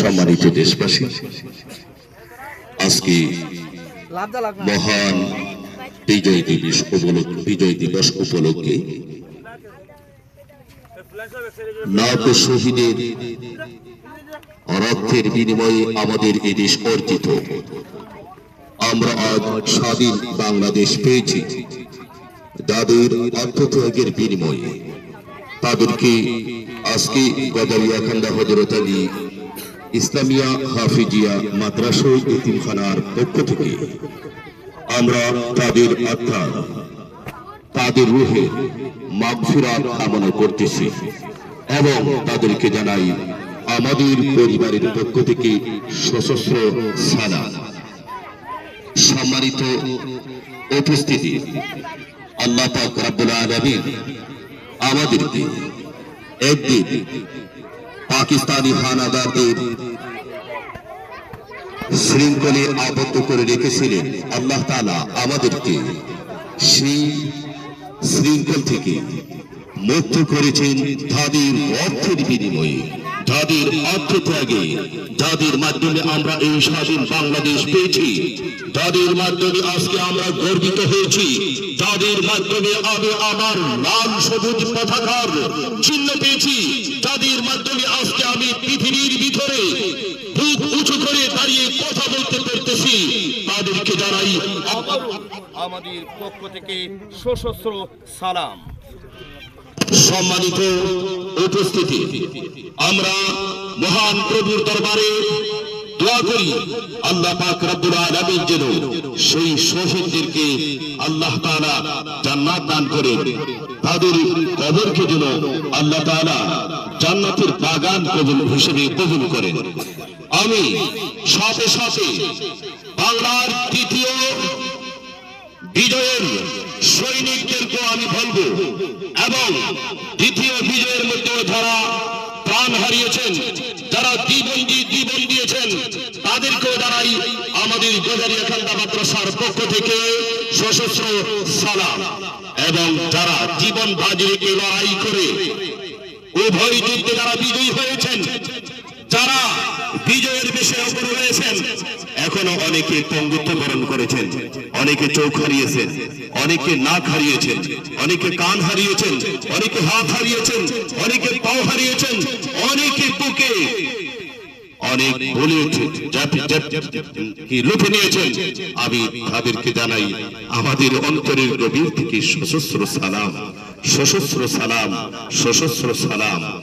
সম্মানিত দেশবাসী, আজকে মহান বিজয় দিবস উপলক্ষে বিজয় দিবস উপলক্ষে লাখ শহীদের রক্তের বিনিময়ে আমাদের এই দেশ অর্জিত। আমরা আজ স্বাধীন বাংলাদেশ পেয়েছি। যাদের আত্মত্যাগের বিনিময়ে। তাদেরকে আজকে গদারিয়া খান্দা হজরত আলী ইসলামিয়া হাফিজিয়া মাদ্রাসা ইতিমখানার পক্ষ থেকে আমরা তাদের আত্মা, তাদের রুহে মাগফিরাত কামনা করতেছি এবং তাদেরকে জানাই আমাদের পরিবারের পক্ষ থেকে সশস্ত্র সালাম। সম্মানিত উপস্থিতি, আল্লাহ পাক রাব্বুল আমাদেরকে একদিন পাকিস্তানি হানাদারদের শৃঙ্খলে আবদ্ধ করে রেখেছিলেন আল্লাহ তালা আমাদেরকে সেই শৃঙ্খল থেকে মুক্ত করেছেন তাদের অর্থের বিনিময়ে। যাদের আত্মত্যাগে যাদের মাধ্যমে আমরা এই স্বাধীন বাংলাদেশ পেয়েছি। যাদের মাধ্যমে আজকে আমরা গর্বিত হয়েছি। যাদের মাধ্যমে আমি আমার লাল সবুজ পতাকার চিহ্ন পেয়েছি। যাদের মাধ্যমে আজকে আমি পৃথিবীর ভিতরে বুক উঁচু করে দাঁড়িয়ে কথা বলতে পারতেছি। তাদেরকে জানাই, আমাদের পক্ষ থেকে সশস্ত্র সালাম। সম্মানিত উপস্থিতি। আমরা মহান প্রভুর দরবারে দোয়া করি, আল্লাহ পাক রব্বুল আলামিন যেন সেই শহীদদেরকে আল্লাহ তাআলা জান্নাত দান করে, তাদের কবরকে যেন আল্লাহ তাআলা জান্নাতের বাগান কবুল হিসেবে কবুল করেন। আমি সাথে সাথে বাংলার তৃতীয় বিজয়ের বলব এবং দ্বিতীয় বিজয়ের মধ্যে যারা প্রাণ হারিয়েছেন, যারা দ্বিবন্দী জীবন দিয়েছেন, তাদেরকেও জানাই আমাদের গোদারিয়া খান্দা মাদ্রাসার পক্ষ থেকে সশস্ত্র সালাম। এবং যারা জীবন বাজি রেখে লড়াই করে উভয় যুদ্ধে যারা বিজয়ী হয়েছেন, যারা বিজয়ের বেশে অপর রয়েছেন। এখনও অনেকে পঙ্গুত্ব বরণ করেছেন, অনেকে চোখ হারিয়েছেন, অনেকে নাক হারিয়েছেন, অনেকে কান হারিয়েছেন, অনেকে হাত হারিয়েছেন, অনেকে পাও হারিয়েছেন, অনেকে বুকে। অনেক বলে উঠে জাতি- জাতি- কি লুটে নিয়েছেন? আমি তাদেরকে জানাই, আমাদের অন্তরের গভীর থেকে সশস্ত্র সালাম সশস্ত্র সালাম সশস্ত্র সালাম।